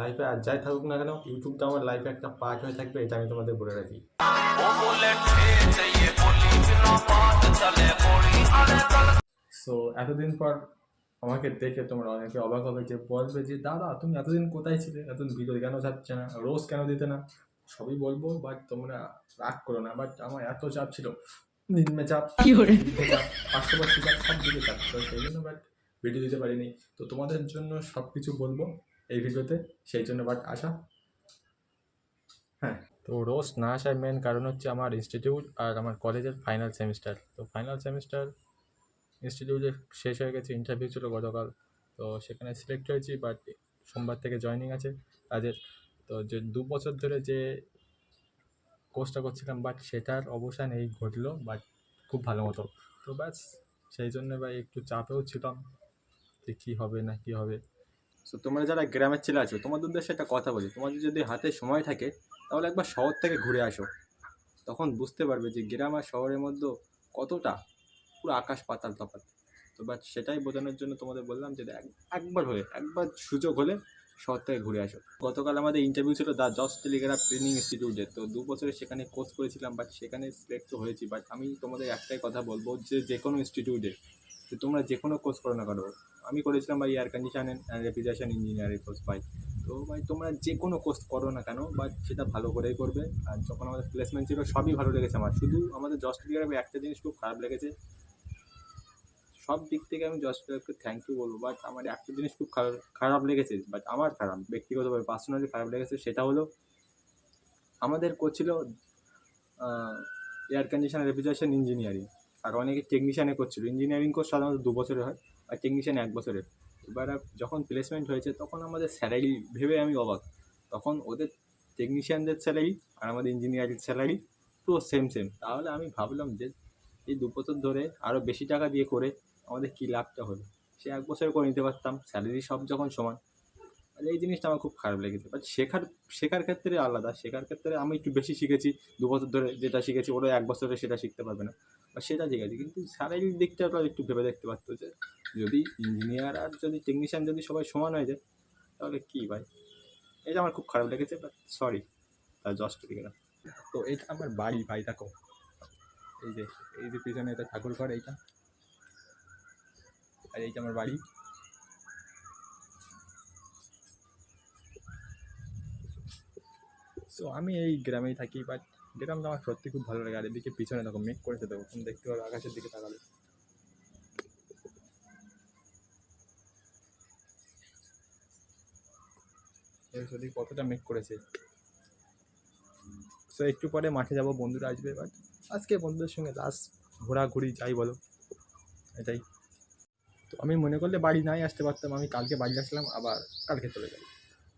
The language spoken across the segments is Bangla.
লাইফে আর যাই থাকুক না কেন ইউটিউবটা আমার লাইফে একটা পার্ট হয়ে থাকবে এটা আমি তোমাদের বলে রাখি। সো এতদিন পর আমাকে দেখে তোমরা অনেকে অবাক হবে যে বলবে যে দাদা তুমি এতদিন কোথায় ছিলে? এতদিন ভিডিও কেন যাচ্ছে না? রোজ কেন দিতে না? সবই বলব বাট তোমরা রাগ করো না বাট আমার এত চাপ ছিল। নিম্নে চাপ পার্শ্ববর্তী চাপ সব দিকে চাপ। তো সেই জন্য বাট ভিডিও দিতে পারিনি। তো তোমাদের জন্য সব কিছু বলব। এই ভিডিওতে, সেই জন্য বাট আসা হ্যাঁ। তো রোজ না আসার মেন কারণ হচ্ছে আমার ইনস্টিটিউট আর আমার কলেজের ফাইনাল সেমিস্টার তো ফাইনাল সেমিস্টার ইনস্টিটিউটে শেষ হয়ে গেছে ইন্টারভিউ ছিল গতকাল। তো সেখানে সিলেক্ট হয়েছি বাট সোমবার থেকে জয়েনিং আছে তাদের। তো যে দু বছর ধরে যে কোর্সটা করছিলাম বাট সেটার অবসান এই ঘটলো বাট খুব ভালো মতো। তো ব্যাস, সেই জন্য বা একটু চাপেও ছিলাম যে কী হবে না কী হবে। সো তোমরা যারা গ্রামের ছেলে আছো, তোমাদের উদ্দেশ্যে একটা কথা বলি। তোমাদের যদি হাতে সময় থাকে, তাহলে একবার শহর থেকে ঘুরে আসো। তখন বুঝতে পারবে যে গ্রাম আর শহরের মধ্যে কতটা পুরো আকাশ পাতাল তফাৎ। তো বাট সেটাই বোঝানোর জন্য তোমাদের বললাম যে এক- একবার হলে একবার সুযোগ হলে শহর থেকে ঘুরে আসো। গতকাল আমাদের ইন্টারভিউ ছিল দ্য জস টেলিগ্রাফ ট্রেনিং ইনস্টিটিউটে তো দু বছরে সেখানে কোর্স করেছিলাম বাট সেখানে সিলেক্ট হয়েছি। বাট আমি তোমাদের একটাই কথা বলব যে যে কোনো ইনস্টিটিউটে যে তোমরা যে কোনো কোর্স করো না করো আমি করেছিলাম ভাই air condition and refrigeration engineering course ভাই। তো ভাই, তোমরা যে কোনো কোর্স করো না কেন বাট সেটা ভালো করেই করবে। আর যখন আমাদের প্লেসমেন্ট ছিল, সবই ভালো লেগেছে আমার। শুধু আমাদের জস টেলিগ্রাফে একটা জিনিস খুব খারাপ লেগেছে। সব দিক থেকে আমি জস টেলিগ্রাফকে থ্যাংক ইউ বলব বাট আমার একটা জিনিস খুব খারাপ খারাপ লেগেছে বাট আমার খারাপ, ব্যক্তিগতভাবে পার্সোনালি খারাপ লেগেছে, সেটা হলো আমাদের কোচ ছিল এয়ার কন্ডিশন রেফ্রিজারেশন ইঞ্জিনিয়ারিং আর অনেকে টেকনিশিয়ানে করছিল। ইঞ্জিনিয়ারিং কোর্স সাধারণত দু বছরের হয়, আর টেকনিশিয়ান এক বছরের। এবার যখন প্লেসমেন্ট হয়েছে, তখন আমাদের স্যালারি ভেবে আমি অবাক। তখন ওদের টেকনিশিয়ানদের স্যালারি আর আমাদের ইঞ্জিনিয়ারিং স্যালারি পুরো সেম সেম তাহলে আমি ভাবলাম যে, এই দু বছর ধরে আরও বেশি টাকা দিয়ে করে আমাদের কী লাভটা হলো? সে এক বছর করে নিতে পারতাম স্যালারি সব যখন সমান। আর এই জিনিসটা আমার খুব খারাপ লেগেছে। বাট শেখার শেখার ক্ষেত্রে আলাদা। শেখার ক্ষেত্রে আমি একটু বেশি শিখেছি। দু বছর ধরে যেটা শিখেছি, ওরা এক বছরে সেটা শিখতে পারবে না। বা সেটা ঠিক আছে। কিন্তু শারীরিক দিকটা ওরা একটু ভেবে দেখতে পারতো যে, যদি ইঞ্জিনিয়ার আর যদি টেকনিশিয়ান যদি সবাই সমান হয়ে যায়, তাহলে কী ভাই? এটা আমার খুব খারাপ লেগেছে বাট সরি তার জস্ট না। তো এটা আমার বাড়ি, ভাই, দেখো। এই যে এই যে পিছনে এটা ঠাকুর ঘর এইটা। আর এইটা আমার বাড়ি। সো আমি এই গ্রামেই থাকি বাট গ্রামটা আমার সত্যি খুব ভালো লাগে। আর এদিকে পিছনে দেখো, মেঘ করেছে দেখো, তুমি দেখতে পারো, আকাশের দিকে তাকালে। কতটা মেঘ করেছে। সো একটু পরে মাঠে যাব, বন্ধুরা আসবে বাট আজকে বন্ধুদের সঙ্গে লাস্ট ঘোরাঘুরি, যাই বলো, এটাই। তো আমি মনে করলে বাড়ি নাই, আসতে পারতাম, আমি কালকে বাড়ি আসলাম, আবার কালকে চলে যাব।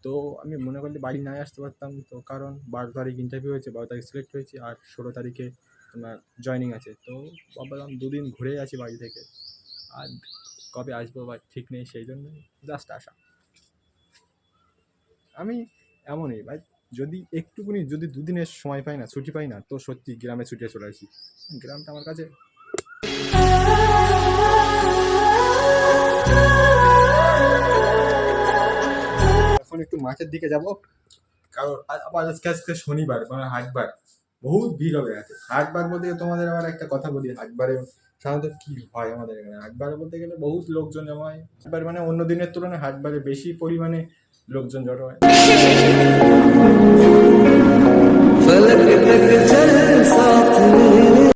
তো আমি মনে করলে বাড়ি নাই আসতে পারতাম, তো কারণ বারো তারিখ ইন্টারভিউ হয়েছে, বারো তারিখ সিলেক্ট হয়েছি আর ষোলো তারিখে তোমার জয়নিং আছে। তো ভাবলাম দুদিন ঘুরে আছি বাড়ি থেকে। আর কবে আসব বা ঠিক নেই সেই জন্য জাস্ট আসা। আমি এমনই ভাই, যদি একটুকুনি, যদি দুদিনের সময় পাই না, ছুটি পাই না, তো সত্যি গ্রামে ছুটিয়ে চলে আসি। গ্রামটা আমার কাছে একটু মাছের দিকে যাব। কারণ আবার আজকে আজকে শনিবার মানে হাটবার। বহুত ভিড় হবে আছে হাটবার বলতে গেলে তোমাদের আবার একটা কথা বলি হাটবারে সাধারণত কি হয় আমাদের এখানে? হাটবারে বলতে গেলে বহুত লোকজন জমা হয়। হাটবার মানে অন্য দিনের তুলনায় হাটবারে বেশি পরিমাণে লোকজন জড়ো হয়।